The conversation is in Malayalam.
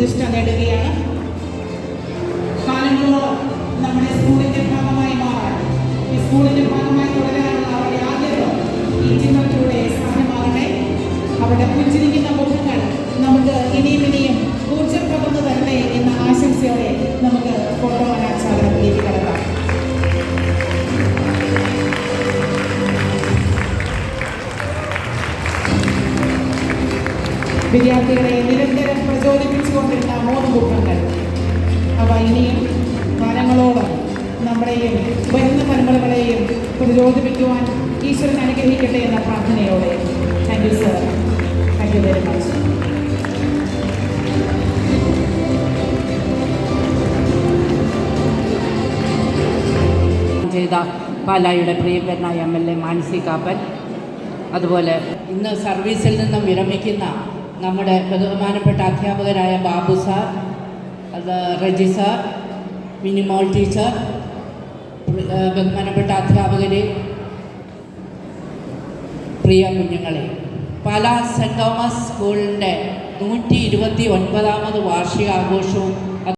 പ്രതിഷ്ഠ നേടുകയാണ്. കാലങ്ങളോളം നമ്മുടെ സ്കൂളിന്റെ ഭാഗമായി മാറാൻ ഈ സ്കൂളിന്റെ ഭാഗമായി തുടരാനുള്ള അവരുടെ ആഗ്രഹം ഈ ചിത്രത്തിലൂടെ അവരുടെ പുഞ്ചിരിക്കുന്ന മുഖങ്ങൾ നമുക്ക് ഇനിയും ഇനിയും ഊർജം പകർന്നു എന്ന ആശംസയോടെ നമുക്ക് ഫോട്ടോ അനാച്ഛാദനത്തിലേക്ക് കടക്കാം. വിദ്യാർത്ഥികളെ നിരന്തരം പ്രചോദിപ്പിച്ചുകൊണ്ടിരുന്ന മൂന്ന് മുഖങ്ങൾ അവ ഇനിയും കാലങ്ങളോളം നമ്മുടെയും വരുന്ന തലമുറകളെയും പ്രചോദിപ്പിക്കുവാൻ ഈശ്വരൻ അനുഗ്രഹിക്കട്ടെ എന്ന പ്രാർത്ഥനയോടെ. Thank you sir thank you very much ചെയ്ത പാലായുടെ പ്രിയങ്കരനായ M L A Manasi Kappan അതുപോലെ ഇന്ന് സർവീസിൽ നിന്നും വിരമിക്കുന്ന നമ്മുടെ ബഹുമാനപ്പെട്ട അധ്യാപകരായ Babu sir Reji sir Minimol teacher ബഹുമാനപ്പെട്ട അധ്യാപകരെ പ്രിയ കുഞ്ഞുങ്ങളെ. പാലാ സെന്റ് തോമസ് സ്കൂളിന്റെ നൂറ്റി ഇരുപത്തി ഒൻപതാമത് വാർഷികാഘോഷവും